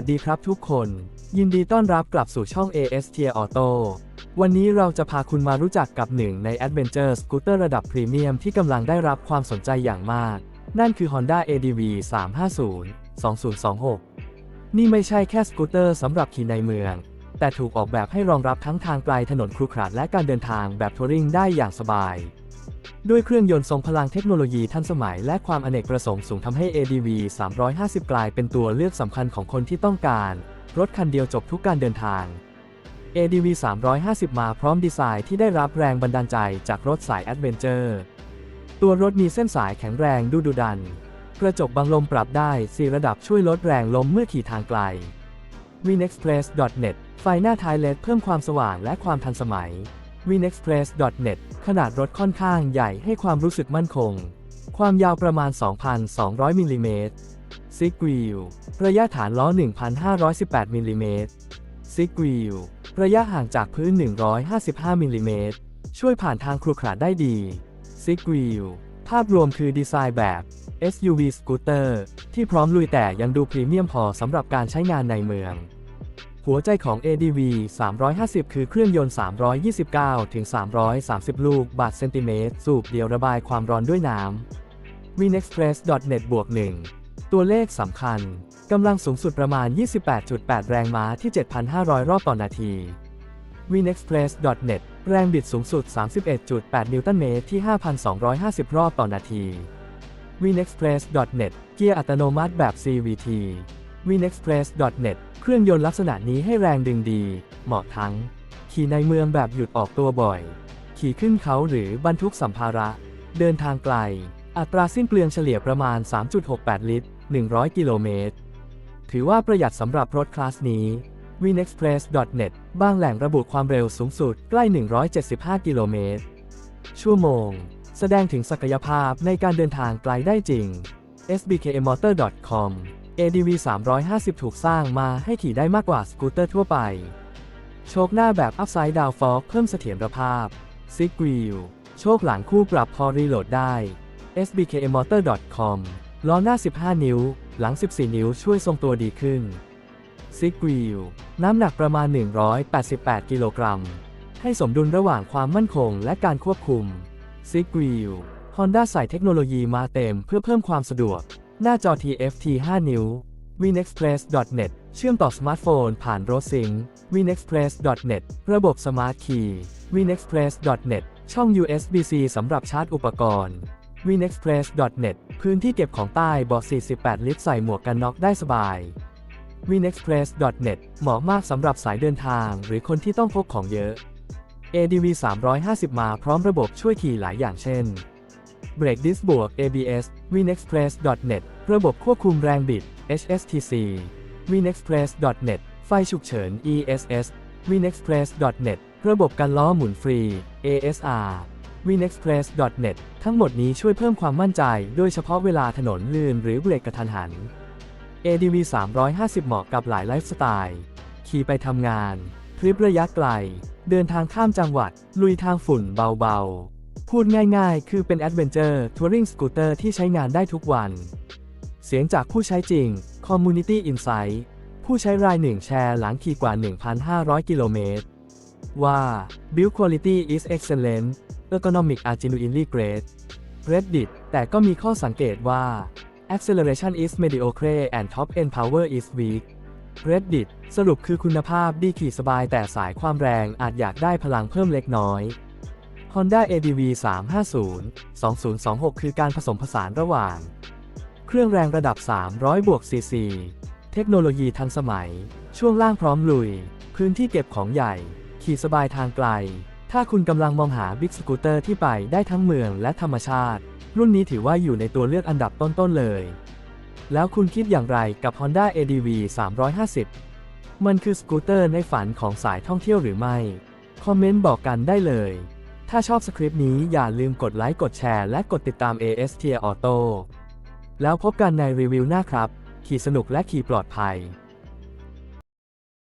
สดีครับทุกคน ยินดีต้อนรับกลับสู่ช่อง AS Tier Auto วันนี้เราจะพาคุณมารู้จักกับหนึ่งใน Adventure Scooter ระดับพรีเมียมที่กำลังได้รับความสนใจอย่างมาก นั่นคือ Honda ADV 350 2026 นี่ไม่ใช่แค่สกูตเตอร์สำหรับขี่ในเมือง แต่ถูกออกแบบให้รองรับทั้งทางไกลถนนครุขระและการเดินทางแบบทัวริงได้อย่างสบาย ด้วยเครื่องยนต์ทรงพลังเทคโนโลยีทันสมัยและความอเนกประสงค์สูงทำให้ ADV 350 กลายเป็นตัวเลือกสำคัญของคนที่ต้องการ รถคันเดียวจบทุกการเดินทาง ADV 350 มาพร้อมดีไซน์ที่ได้รับแรงบันดาลใจจากรถสายแอดเวนเจอร์ ตัวรถมีเส้นสายแข็งแรงดูดุดัน กระจกบังลมปรับได้ 4 ระดับช่วยลดแรงลมเมื่อขี่ทางไกล winexpress.net ไฟหน้าท้ายเลดเพิ่มความสว่างและความทันสมัย winexpress.net ขนาดรถค่อนข้างใหญ่ให้ความรู้สึกมั่นคง ความยาวประมาณ 2,200 มิลลิเมตรซิกวิลระยะฐานล้อ 1,518 มิลลิเมตรซิกวิลระยะห่างจากพื้น 155 มิลลิเมตรช่วยผ่านทางครุขระได้ดีซิกวิลภาพรวมคือดีไซน์แบบ SUV สกูตเตอร์ที่พร้อมลุยแต่ยังดูพรีเมียมพอสำหรับการใช้งานในเมือง หัวใจของ ADV 350 คือเครื่องยนต์ 329 ถึง 330 ลูกบาทเซนติเมตร สูบเดียวระบายความร้อนด้วยน้ำ winexpress.net บวก1ตัวเลขสำคัญ กำลังสูงสุดประมาณ 28.8 แรงม้าที่ 7,500 รอบต่อนาที winexpress.net แรงบิดสูงสุด 31.8 นิวตันเมตรที่ 5,250 รอบต่อนาที winexpress.net เกียร์อัตโนมัติแบบ CVT winexpress.net เครื่องยนต์ลักษณะนี้ให้แรงดึงดี เหมาะทั้ง ขี่ในเมืองแบบหยุดออกตัวบ่อย ขี่ขึ้นเขาหรือบรรทุกสัมภาระ เดินทางไกล อัตราสิ้นเปลืองเฉลี่ยประมาณ 3.68 ลิตร 100 กิโลเมตร ถือว่าประหยัดสำหรับรถคลาสนี้ winexpress.net บางแหล่งระบุความเร็วสูงสุดใกล้ 175 กิโลเมตร ชั่วโมง แสดงถึงศักยภาพในการเดินทางไกลได้จริง sbkmotor.com ADV 350 ถูกสร้างมาให้ขี่ได้มากกว่าสกูตเตอร์ทั่วไป โชคหน้าแบบ Upside Down Fork เพิ่มเสถียรภาพ Sig Wheel โชคหลังคู่ปรับพอรีโหลดได้ sbkmotor.com ล้อหน้า 15 นิ้ว หลัง 14 นิ้วช่วยทรงตัวดีขึ้น Sig Wheel น้ำหนักประมาณ 188 กิโลกรัม ให้สมดุลระหว่างความมั่นคงและการควบคุม Sig Wheel Honda ใส่เทคโนโลยีมาเต็มเพื่อเพิ่มความสะดวก หน้าจอ TFT 5 นิ้ว winexpress.net เชื่อมต่อสมาร์ทโฟนผ่าน RoadSync winexpress.net ระบบ Smart Key winexpress.net ช่อง USB-C สำหรับชาร์จอุปกรณ์ winexpress.net พื้นที่เก็บของใต้บาะ48 ลิตรใส่หมวกกันน็อกได้สบาย winexpress.net เหมาะมากสำหรับสายเดินทางหรือคนที่ต้องพกของเยอะ ADV 350 มาพร้อมระบบช่วยขี่หลายอย่างเช่น Brake Disc บวก ABS winexpress.net ระบบควบคุมแรงบิด HSTC winexpress.net ไฟฉุกเฉิน ESS winexpress.net ระบบกันล้อหมุนฟรี ASR winexpress.net ทั้งหมดนี้ช่วยเพิ่มความมั่นใจ โดยเฉพาะเวลาถนนลื่นหรือเบรกกระทันหัน ADV 350 เหมาะกับหลายไลฟ์สไตล์ ขี่ไปทำงาน ทริประยะไกล เดินทางข้ามจังหวัด ลุยทางฝุ่นเบาๆ พูดง่ายๆ คือเป็นแอดเวนเจอร์ทัวริงสกูตเตอร์ที่ใช้งานได้ทุกวัน เสียงจากผู้ใช้จริง Community Insight ผู้ใช้รายหนึ่งแชร์หลังขี่กว่า 1,500 กิโลเมตร ว่า Build quality is excellent ergonomic are genuinely great Reddit แต่ก็มีข้อสังเกตว่า acceleration is mediocre and top end power is weak Reddit สรุปคือคุณภาพดีขี่สบายแต่สายความแรงอาจอยากได้พลังเพิ่มเล็กน้อย Honda ADV 350 2026 คือการผสมผสานระหว่าง เครื่องแรงระดับ 300 บวกซีซี เทคโนโลยีทันสมัย ช่วงล่างพร้อมลุย พื้นที่เก็บของใหญ่ ขี่สบายทางไกล ถ้าคุณกำลังมองหาบิ๊กสกูตเตอร์ที่ไปได้ทั้งเมืองและธรรมชาติ รุ่นนี้ถือว่าอยู่ในตัวเลือกอันดับต้นๆเลย แล้วคุณคิดอย่างไรกับ Honda ADV 350 มันคือสกูตเตอร์ในฝันของสายท่องเที่ยวหรือไม่ คอมเมนต์บอกกันได้เลย ถ้าชอบสคริปต์นี้อย่าลืมกดไลค์กดแชร์และกดติดตาม ASTR Auto แล้วพบกันในรีวิวหน้าครับ ขี่สนุกและขี่ปลอดภัย